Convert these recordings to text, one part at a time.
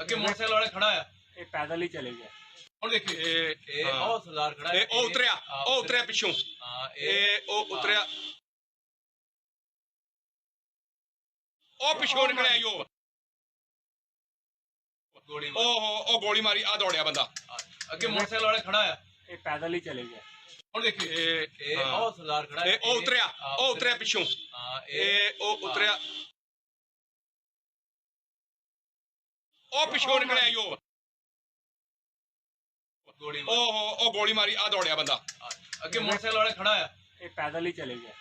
ਅੱਗੇ ਮੋਟਰਸਾਈਕਲ ਵਾਲਾ ਖੜਾ ਆ ਇਹ ਪੈਦਲ ਹੀ ਚਲੇ ਗਿਆ। ਹੁਣ ਦੇਖੀ ਇਹ ਇਹ ਹਾਂ। ਉਹ ਸਰਦਾਰ ਖੜਾ ਇਹ ਉਹ ਉਤਰਿਆ ਉਹ ਉਤਰਿਆ ਪਿੱਛੋਂ। ਹਾਂ ਇਹ ਇਹ ਉਹ ਉਤਰਿਆ। ਉਹ ਪਿੱਛੋਂ ਨਿਕਲਿਆ ਈ ਉਹ। ਗੋਲੀ ਮਾਰ। ਉਹ ਉਹ ਗੋਲੀ ਮਾਰੀ ਆ ਦੌੜਿਆ ਬੰਦਾ। ਅੱਗੇ ਮੋਟਰਸਾਈਕਲ ਵਾਲਾ ਖੜਾ ਆ ਇਹ ਪੈਦਲ ਹੀ ਚਲੇ ਗਿਆ। ਹੁਣ ਦੇਖੀ ਇਹ ਇਹ ਹਾਂ। ਉਹ ਸਰਦਾਰ ਖੜਾ ਇਹ ਉਹ ਉਤਰਿਆ ਉਹ ਉਤਰਿਆ ਪਿੱਛੋਂ। ਹਾਂ ਇਹ ਇਹ ਉਹ ਉਤਰਿਆ। ਉਹ ਪਿੱਛੋਂ ਨਿਕਲਿਆ ਈ ਉਹ। ਗੋਲੀ ਮਾਰ। ਉਹ ਉਹ ਗੋਲੀ ਮਾਰੀ ਆ ਦੌੜਿਆ ਬੰਦਾ। ਅੱਗੇ ਮੋਟਰਸਾਈਕਲ ਵਾਲਾ ਖੜਾ ਆ ਇਹ ਪੈਦਲ ਹੀ ਚਲੇ ਗਿਆ।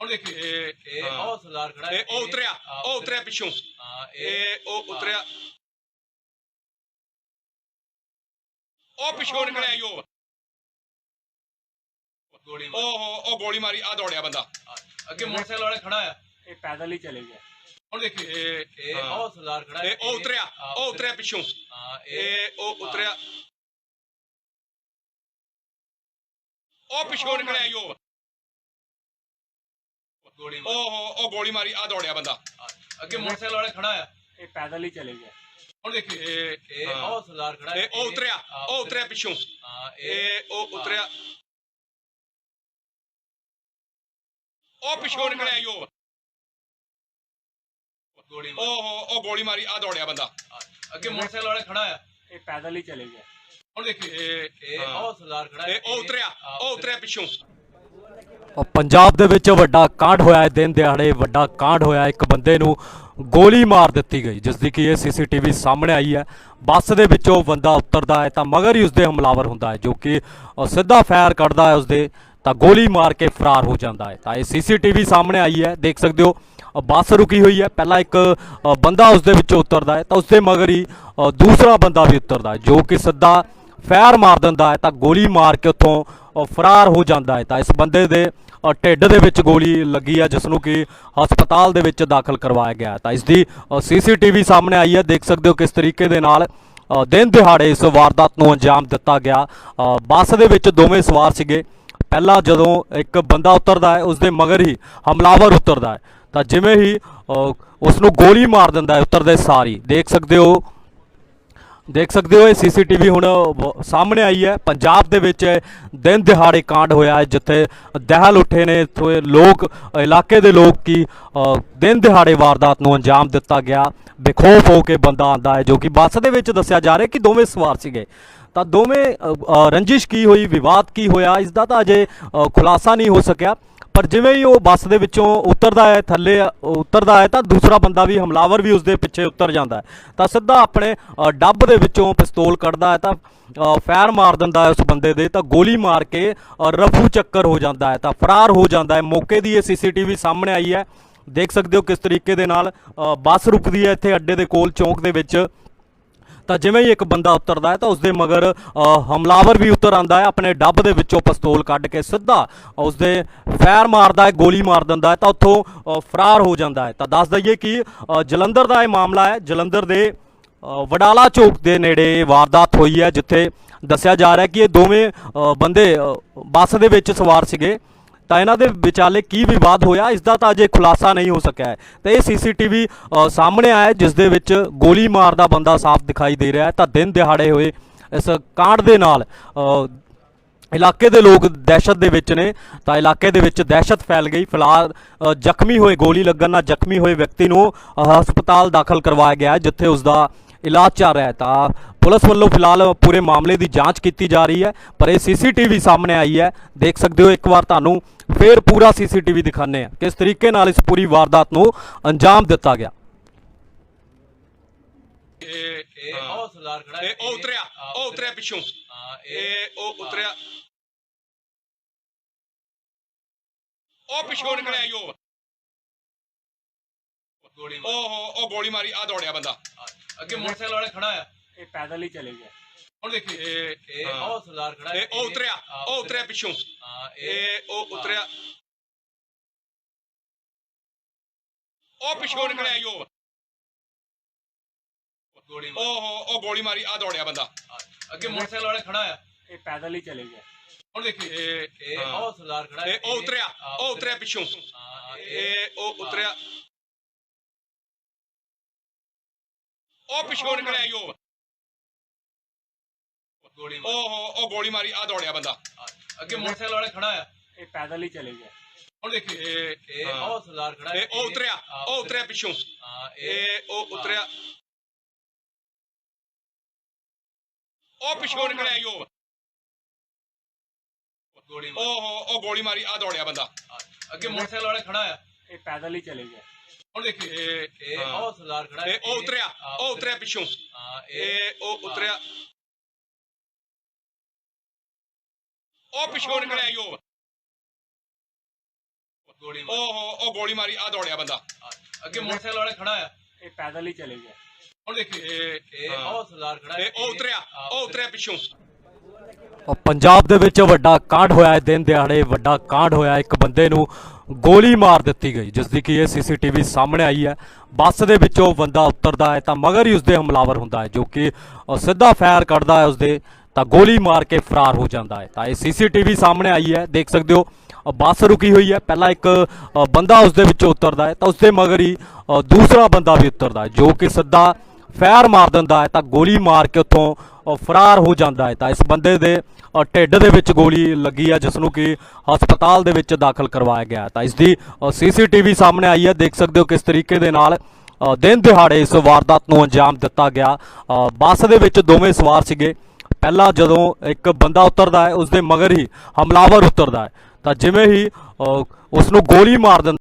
ਹੁਣ ਦੇਖੀ ਇਹ ਇਹ ਹਾਂ। ਉਹ ਸਰਦਾਰ ਖੜਾ ਇਹ ਉਹ ਉਤਰਿਆ ਉਹ ਉਤਰਿਆ ਪਿੱਛੋਂ। ਹਾਂ ਇਹ ਇਹ ਉਹ ਉਤਰਿਆ। ਉਹ ਪਿੱਛੋਂ ਨਿਕਲਿਆ ਈ ਉਹ। ਗੋਲੀ ਮਾਰ। ਉਹ ਉਹ ਗੋਲੀ ਮਾਰੀ ਆ ਦੌੜਿਆ ਬੰਦਾ। ਅੱਗੇ ਮੋਟਰਸਾਈਕਲ ਵਾਲਾ ਖੜਾ ਆ ਇਹ ਪੈਦਲ ਹੀ ਚਲੇ ਗਿਆ। ਹੁਣ ਦੇਖੀ ਇਹ। ਉਹ ਸਰਦਾਰ ਖੜਾ ਇਹ ਉਹ ਉਤਰਿਆ ਉਹ ਉਤਰਿਆ ਪਿੱਛੋਂ। ਹਾਂ ਇਹ ਉਹ ਉਤਰਿਆ। ਉਹ ਪਿੱਛੋਂ ਨਿਕਲਿਆ ਈ ਉਹ। ਗੋਲੀ ਮਾਰ। ਉਹ ਉਹ ਗੋਲੀ ਮਾਰੀ ਆ ਦੌੜਿਆ ਬੰਦਾ। ਅੱਗੇ ਮੋਟਰਸਾਈਕਲ ਵਾਲਾ ਖੜਾ ਆ ਇਹ ਪੈਦਲ ਹੀ ਚਲੇ ਗਿਆ। ਹੁਣ ਦੇਖੀ ਇਹ ਇਹ। ਉਹ ਸਰਦਾਰ ਖੜਾ ਇਹ ਉਹ ਉਤਰਿਆ ਉਹ ਉਤਰਿਆ ਪਿੱਛੋਂ। ਹਾਂ ਇਹ ਇਹ ਉਹ ਉਤਰਿਆ। ਉਹ ਪਿੱਛੋਂ ਨਿਕਲਿਆ ਈ ਉਹ। ਗੋਲੀ ਮਾਰ। ਉਹ ਉਹ ਗੋਲੀ ਮਾਰੀ ਆ ਦੌੜਿਆ ਬੰਦਾ। ਅੱਗੇ ਮੋਟਰਸਾਈਕਲ ਵਾਲਾ ਖੜਾ ਆ ਇਹ ਪੈਦਲ ਹੀ ਚਲੇ ਗਿਆ। ਹੁਣ ਦੇਖੀ ਇਹ ਇਹ। ਉਹ ਸਰਦਾਰ ਖੜਾ ਇਹ ਉਹ ਉਤਰਿਆ ਉਹ ਉਤਰਿਆ ਪਿੱਛੋਂ। ਪੰਜਾਬ ਦੇ ਵਿੱਚ ਵੱਡਾ ਕਾਂਡ ਹੋਇਆ ਹੈ ਦਿਨ ਦਿਹਾੜੇ ਵੱਡਾ ਕਾਂਡ ਹੋਇਆ ਹੈ। ਇੱਕ ਬੰਦੇ ਨੂੰ ਗੋਲੀ ਮਾਰ ਦਿੱਤੀ ਗਈ ਜਿਸ ਦੀ ਕਿ ਇਹ ਸੀਸੀਟੀਵੀ ਸਾਹਮਣੇ ਆਈ ਹੈ। ਬੱਸ ਦੇ ਵਿੱਚੋਂ ਬੰਦਾ ਉਤਰਦਾ ਹੈ ਤਾਂ ਮਗਰ ਹੀ ਉਸਦੇ ਹਮਲਾਵਰ ਹੁੰਦਾ ਹੈ ਜੋ ਕਿ ਅ, ਸਿੱਧਾ ਫਾਇਰ ਕੱਢਦਾ ਹੈ ਉਸਦੇ ਤਾਂ ਗੋਲੀ ਮਾਰ ਕੇ ਫਰਾਰ ਹੋ ਜਾਂਦਾ ਹੈ। ਤਾਂ ਇਹ ਸੀਸੀਟੀਵੀ ਸਾਹਮਣੇ ਆਈ ਹੈ ਦੇਖ ਸਕਦੇ ਹੋ ਬੱਸ ਰੁਕੀ ਹੋਈ ਹੈ। ਪਹਿਲਾਂ ਇੱਕ ਅ, ਬੰਦਾ ਉਸਦੇ ਵਿੱਚੋਂ ਉਤਰਦਾ ਹੈ ਤਾਂ ਉਸਦੇ ਮਗਰ ਹੀ ਦੂਸਰਾ ਬੰਦਾ ਵੀ ਉਤਰਦਾ ਹੈ ਜੋ ਕਿ ਸਿੱਧਾ ਫੈਰ ਮਾਰ ਦਿੰਦਾ ਹੈ ਤਾਂ ਗੋਲੀ ਮਾਰ ਕੇ ਉੱਥੋਂ ਫਰਾਰ ਹੋ ਜਾਂਦਾ ਹੈ। ਤਾਂ ਇਸ ਬੰਦੇ ਦੇ ਢਿੱਡ ਦੇ ਵਿੱਚ ਗੋਲੀ ਲੱਗੀ ਹੈ ਜਿਸ ਨੂੰ ਕਿ ਹਸਪਤਾਲ ਦੇ ਵਿੱਚ ਦਾਖਲ ਕਰਵਾਇਆ ਗਿਆ ਹੈ। ਤਾਂ ਇਸ ਦੀ ਸੀਸੀਟੀਵੀ ਸਾਹਮਣੇ ਆਈ ਹੈ। ਦੇਖ ਸਕਦੇ ਹੋ ਕਿਸ ਤਰੀਕੇ ਦੇ ਨਾਲ ਦਿਨ ਦਿਹਾੜੇ ਇਸ ਵਾਰਦਾਤ ਨੂੰ ਅੰਜਾਮ ਦਿੱਤਾ ਗਿਆ। ਬੱਸ ਦੇ ਵਿੱਚ ਦੋਵੇਂ ਸਵਾਰ ਸੀਗੇ। ਪਹਿਲਾਂ ਜਦੋਂ ਇੱਕ ਬੰਦਾ ਉਤਰਦਾ ਹੈ ਉਸ ਦੇ ਮਗਰ ਹੀ ਹਮਲਾਵਰ ਉਤਰਦਾ ਹੈ। ਤਾਂ ਜਿਵੇਂ ਹੀ ਅ, ਉਸ ਨੂੰ ਗੋਲੀ ਮਾਰ ਦਿੰਦਾ ਹੈ ਉਤਰਦੇ ਸਾਰੀ। ਦੇਖ ਸਕਦੇ ਹੋ ਦੇਖ ਸਕਦੇ ਹੋ ਇਹ ਸੀਸੀਟੀਵੀ ਹੁਣ ਸਾਹਮਣੇ ਆਈ ਹੈ। ਪੰਜਾਬ ਦੇ ਵਿੱਚ ਦਿਨ ਦਿਹਾੜੇ ਕਾਂਡ ਹੋਇਆ ਹੈ ਜਿੱਥੇ ਦਹਿਲ ਉੱਠੇ ਨੇ। ਇੱਥੋਂ ਲੋਕ ਇਲਾਕੇ ਦੇ ਲੋਕ ਕੀ ਦਿਨ ਦਿਹਾੜੇ ਵਾਰਦਾਤ ਨੂੰ ਅੰਜਾਮ ਦਿੱਤਾ ਗਿਆ। ਬੇਖੌਫ ਹੋ ਕੇ ਬੰਦਾ ਆਂਦਾ ਹੈ ਜੋ ਕਿ ਬੱਸ ਦੇ ਵਿੱਚ ਦੱਸਿਆ ਜਾ ਰਿਹਾ ਕਿ ਦੋਵੇਂ ਸਵਾਰ ਸੀਗੇ। ਤਾਂ ਦੋਵੇਂ ਰੰਜਿਸ਼ ਕੀ ਹੋਈ ਵਿਵਾਦ ਕੀ ਹੋਇਆ ਇਸ ਦਾ ਤਾਂ ਅਜੇ ਖੁਲਾਸਾ ਨਹੀਂ ਹੋ ਸਕਿਆ। ਪਰ ਜਿਵੇਂ ਹੀ ਉਹ ਬੱਸ ਦੇ ਵਿੱਚੋਂ ਉਤਰਦਾ ਹੈ ਥੱਲੇ ਅ, ਉਤਰਦਾ ਹੈ ਤਾਂ ਦੂਸਰਾ ਬੰਦਾ ਵੀ ਹਮਲਾਵਰ ਵੀ ਉਸਦੇ ਪਿੱਛੇ ਉਤਰ ਜਾਂਦਾ ਹੈ। ਤਾਂ ਸਿੱਧਾ ਆਪਣੇ ਡੱਬ ਦੇ ਵਿੱਚੋਂ ਪਿਸਤੌਲ ਕੱਢਦਾ ਹੈ ਤਾਂ ਅ, ਫਾਇਰ ਮਾਰ ਦਿੰਦਾ ਹੈ ਉਸ ਬੰਦੇ ਦੇ ਤਾਂ ਗੋਲੀ ਮਾਰ ਕੇ ਰਫੂ ਚੱਕਰ ਹੋ ਜਾਂਦਾ ਹੈ ਤਾਂ ਫਰਾਰ ਹੋ ਜਾਂਦਾ ਹੈ। ਮੌਕੇ ਦੀ ਇਹ ਸੀਸੀਟੀਵੀ ਸਾਹਮਣੇ ਆਈ ਹੈ। ਦੇਖ ਸਕਦੇ ਹੋ ਕਿਸ ਤਰੀਕੇ ਦੇ ਨਾਲ ਬੱਸ ਰੁਕਦੀ ਹੈ ਇੱਥੇ ਅੱਡੇ ਦੇ ਕੋਲ ਚੌਂਕ ਦੇ ਵਿੱਚ। ਤਾਂ ਜਿਵੇਂ ਹੀ ਇੱਕ ਬੰਦਾ ਉਤਰਦਾ ਹੈ ਤਾਂ ਉਸਦੇ ਮਗਰ ਹਮਲਾਵਰ ਵੀ ਉਤਰ ਆਂਦਾ ਹੈ, ਆਪਣੇ ਡੱਬ ਦੇ ਵਿੱਚੋਂ ਪਿਸਤੌਲ ਕੱਢ ਕੇ ਸਿੱਧਾ ਉਸਦੇ ਫਾਇਰ ਮਾਰਦਾ ਹੈ, ਗੋਲੀ ਮਾਰ ਦਿੰਦਾ ਹੈ, ਤਾਂ ਉੱਥੋਂ ਫਰਾਰ ਹੋ ਜਾਂਦਾ ਹੈ। ਤਾਂ ਦੱਸ ਦਈਏ ਕਿ ਜਲੰਧਰ ਦਾ ਇਹ ਮਾਮਲਾ ਹੈ, ਜਲੰਧਰ ਦੇ ਵਡਾਲਾ ਚੌਕ ਦੇ ਨੇੜੇ ਵਾਰਦਾਤ ਹੋਈ ਹੈ, ਜਿੱਥੇ ਦੱਸਿਆ ਜਾ ਰਿਹਾ ਕਿ ਇਹ ਦੋਵੇਂ ਬੰਦੇ ਬੱਸ ਦੇ ਵਿੱਚ ਸਵਾਰ ਸੀਗੇ। ਤਾਂ ਇਹਨਾਂ ਦੇ ਵਿਚਾਲੇ ਕੀ ਵਿਵਾਦ ਹੋਇਆ, ਇਸ ਦਾ ਤਾਂ ਅਜੇ ਖੁਲਾਸਾ ਨਹੀਂ ਹੋ ਸਕਿਆ ਹੈ। ਤੇ ਇਹ ਸੀਸੀਟੀਵੀ ਸਾਹਮਣੇ ਆਇਆ ਜਿਸ ਦੇ ਵਿੱਚ ਗੋਲੀ ਮਾਰਦਾ ਬੰਦਾ ਸਾਫ਼ ਦਿਖਾਈ ਦੇ ਰਿਹਾ ਹੈ। ਤਾਂ ਦਿਨ ਦਿਹਾੜੇ ਹੋਏ ਇਸ ਕਾਂਡ ਦੇ ਨਾਲ ਇਲਾਕੇ ਦੇ ਲੋਕ ਦਹਿਸ਼ਤ ਦੇ ਵਿੱਚ ਨੇ। ਤਾਂ ਇਲਾਕੇ ਦੇ ਵਿੱਚ ਦਹਿਸ਼ਤ ਫੈਲ ਗਈ। ਫਿਲਹਾਲ ਜ਼ਖਮੀ ਹੋਏ, ਗੋਲੀ ਲੱਗਣ ਨਾਲ ਜ਼ਖਮੀ ਹੋਏ ਵਿਅਕਤੀ ਨੂੰ ਹਸਪਤਾਲ ਦਾਖਲ ਕਰਵਾਇਆ ਗਿਆ ਜਿੱਥੇ ਉਸ ਦਾ ਇਲਾਜ ਚੱਲ ਰਿਹਾ ਹੈ ਤਾਂ ਪੁਲਿਸ ਵੱਲੋਂ ਫਿਲਹਾਲ ਪੂਰੇ ਮਾਮਲੇ ਦੀ ਜਾਂਚ ਕੀਤੀ ਜਾ ਰਹੀ ਹੈ ਪਰ ਇਹ ਸੀਸੀਟੀਵੀ ਸਾਹਮਣੇ ਆਈ ਹੈ। ਦੇਖ ਸਕਦੇ ਹੋ ਇੱਕ ਵਾਰ ਤੁਹਾਨੂੰ ਫੇਰ ਪੂਰਾ ਸੀਸੀਟੀਵੀ ਦਿਖਾਣੇ ਆ ਕਿਸ ਤਰੀਕੇ ਨਾਲ ਇਸ ਪੂਰੀ ਵਾਰਦਾਤ ਨੂੰ ਅੰਜਾਮ ਦਿੱਤਾ ਗਿਆ? ਇਹ। ਉਹ ਸਰਦਾਰ ਖੜਾ ਇਹ ਉਹ ਉਤਰਿਆ ਉਹ ਉਤਰਿਆ ਪਿੱਛੋਂ। ਇਹ ਉਹ ਉਤਰਿਆ। ਉਹ ਪਿੱਛੋਂ ਨਿਕਲਿਆ ਉਹ। ਗੋਲੀ ਮਾਰ। ਉਹ ਉਹ ਗੋਲੀ ਮਾਰੀ ਆ ਦੌੜਿਆ ਬੰਦਾ। ਅੱਗੇ ਮੋਟਰਸਾਈਕਲ ਵਾਲਾ ਖੜਾ ਆ ਇਹ ਪੈਦਲ ਹੀ ਚਲੇ ਗਿਆ। ਹੁਣ ਦੇਖੀ। ਇਹ ਇਹ ਹਾਂ। ਉਹ ਸਰਦਾਰ ਖੜਾ ਇਹ ਉਹ ਉਤਰਿਆ ਉਹ ਉਤਰਿਆ। ਪਿੱਛੋਂ। ਹਾਂ ਇਹ ਇਹ ਉਹ ਉਤਰਿਆ। ਉਹ ਪਿੱਛੋਂ ਨਿਕਲਿਆ ਈ ਉਹ। ਗੋਲੀ ਮਾਰ। ਉਹ ਉਹ ਗੋਲੀ ਮਾਰੀ ਆ ਦੌੜਿਆ ਬੰਦਾ। ਅੱਗੇ ਮੋਟਰਸਾਈਕਲ ਵਾਲਾ ਖੜਾ ਆ ਇਹ ਪੈਦਲ ਹੀ ਚਲੇ ਗਿਆ। ਹੁਣ ਦੇਖੀ। ਇਹ ਇਹ ਹਾਂ। ਉਹ ਸਰਦਾਰ ਖੜਾ ਇਹ ਉਹ ਉਤਰਿਆ ਉਹ ਉਤਰਿਆ ਪਿੱਛੋਂ। ਹਾਂ ਇਹ ਇਹ ਉਹ ਉਤਰਿਆ ਉਹ ਪਿੱਛੋਂ ਨਿਕਲਿਆ ਈ ਉਹ। ਗੋਲੀ ਮਾਰ। ਉਹ ਉਹ ਗੋਲੀ ਮਾਰੀ ਆ ਦੌੜਿਆ ਬੰਦਾ। ਅੱਗੇ ਮੋਟਰਸਾਈਕਲ ਵਾਲੇ ਖੜਾ ਆ ਇਹ ਪੈਦਲ ਹੀ ਚਲੇ ਗਿਆ। ਹੁਣ ਦੇਖੀ। ਇਹ ਇਹ ਹਾਂ। ਉਹ ਸਰਦਾਰ ਖੜਾ ਉਹ ਉਤਰਿਆ ਉਹ ਉਤਰਿਆ ਪਿੱਛੋਂ। ਹਾਂ ਇਹ ਇਹ ਉਹ ਉਤਰਿਆ। ਉਹ ਪਿੱਛੋਂ ਨਿਕਲਿਆ ਈ ਉਹ। ਗੋਲੀ ਮਾਰ। ਉਹ ਉਹ ਗੋਲੀ ਮਾਰੀ ਆ ਦੌੜਿਆ ਬੰਦਾ। ਅੱਗੇ ਮੋਟਰਸਾਈਕਲ ਵਾਲੇ ਖੜਾ ਆ ਇਹ ਪੈਦਲ ਹੀ ਚਲੇ ਗਿਆ। ਹੁਣ ਦੇਖੀ ਇਹ। ਉਹ ਸਰਦਾਰ ਖੜਾ ਇਹ ਉਹ ਉਤਰਿਆ ਉਹ ਉਤਰਿਆ। ਪਿੱਛੋਂ। ਇਹ ਉਹ ਉਤਰਿਆ। ਉਹ ਪਿੱਛੋਂ ਨਿਕਲਿਆ ਉਹ। ਗੋਲੀ ਮਾਰ। ਉਹ ਉਹ ਗੋਲੀ ਮਾਰੀ ਆ ਦੌੜਿਆ ਬੰਦਾ। ਅੱਗੇ ਮੋਟਰਸਾਈਕਲ ਵਾਲੇ ਖੜਾ ਆ ਇਹ ਪੈਦਲ ਹੀ ਚਲੇ ਗਿਆ। ਹੁਣ ਦੇਖੀ ਇਹ। ਉਹ ਸਰਦਾਰ ਖੜਾ ਇਹ ਉਹ ਉਤਰਿਆ ਉਹ ਉਤਰਿਆ ਪਿੱਛੋਂ। ਪੰਜਾਬ ਦੇ ਵਿੱਚ ਵੱਡਾ ਕਾਂਡ ਹੋਇਆ ਹੈ, ਦਿਨ ਦਿਹਾੜੇ ਵੱਡਾ ਕਾਂਡ ਹੋਇਆ ਇੱਕ ਬੰਦੇ ਨੂੰ ਗੋਲੀ ਮਾਰ ਦਿੱਤੀ ਗਈ, ਜਿਸ ਦੀ ਕਿ ਇਹ ਸੀਸੀਟੀਵੀ ਸਾਹਮਣੇ ਆਈ ਹੈ। ਬੱਸ ਦੇ ਵਿੱਚੋਂ ਬੰਦਾ ਉਤਰਦਾ ਹੈ ਤਾਂ ਮਗਰ ਹੀ ਉਸਦੇ ਹਮਲਾਵਰ ਹੁੰਦਾ ਹੈ, ਜੋ ਕਿ ਸਿੱਧਾ ਫਾਇਰ ਕੱਢਦਾ ਹੈ ਉਸਦੇ, ਤਾਂ ਗੋਲੀ ਮਾਰ ਕੇ ਫਰਾਰ ਹੋ ਜਾਂਦਾ ਹੈ। ਤਾਂ ਇਹ ਸੀਸੀਟੀਵੀ ਸਾਹਮਣੇ ਆਈ ਹੈ, ਦੇਖ ਸਕਦੇ ਹੋ ਬੱਸ ਰੁਕੀ ਹੋਈ ਹੈ। ਪਹਿਲਾਂ ਇੱਕ ਬੰਦਾ ਉਸਦੇ ਵਿੱਚੋਂ ਉਤਰਦਾ ਹੈ ਤਾਂ ਉਸਦੇ ਮਗਰ ਹੀ ਦੂਸਰਾ ਬੰਦਾ ਵੀ ਉਤਰਦਾ ਹੈ, ਜੋ ਕਿ ਸਿੱਧਾ ਫੈਰ ਮਾਰ ਦਿੰਦਾ ਹੈ ਤਾਂ ਗੋਲੀ ਮਾਰ ਕੇ ਉੱਥੋਂ ਫਰਾਰ ਹੋ ਜਾਂਦਾ ਹੈ। ਤਾਂ ਇਸ ਬੰਦੇ ਦੇ ਢਿੱਡ ਦੇ ਵਿੱਚ ਗੋਲੀ ਲੱਗੀ ਹੈ ਜਿਸ ਨੂੰ ਕਿ ਹਸਪਤਾਲ ਦੇ ਵਿੱਚ ਦਾਖਲ ਕਰਵਾਇਆ ਗਿਆ ਹੈ। ਤਾਂ ਇਸ ਦੀ ਸੀਸੀਟੀਵੀ ਸਾਹਮਣੇ ਆਈ ਹੈ। ਦੇਖ ਸਕਦੇ ਹੋ ਕਿਸ ਤਰੀਕੇ ਦੇ ਨਾਲ ਦਿਨ ਦਿਹਾੜੇ ਇਸ ਵਾਰਦਾਤ ਨੂੰ ਅੰਜਾਮ ਦਿੱਤਾ ਗਿਆ। ਬੱਸ ਦੇ ਵਿੱਚ ਦੋਵੇਂ ਸਵਾਰ ਸੀਗੇ। ਪਹਿਲਾਂ ਜਦੋਂ ਇੱਕ ਬੰਦਾ ਉਤਰਦਾ ਹੈ ਉਸ ਦੇ ਮਗਰ ਹੀ ਹਮਲਾਵਰ ਉਤਰਦਾ ਹੈ। ਤਾਂ ਜਿਵੇਂ ਹੀ ਅ, ਉਸ ਨੂੰ ਗੋਲੀ ਮਾਰ ਦਿੰਦਾ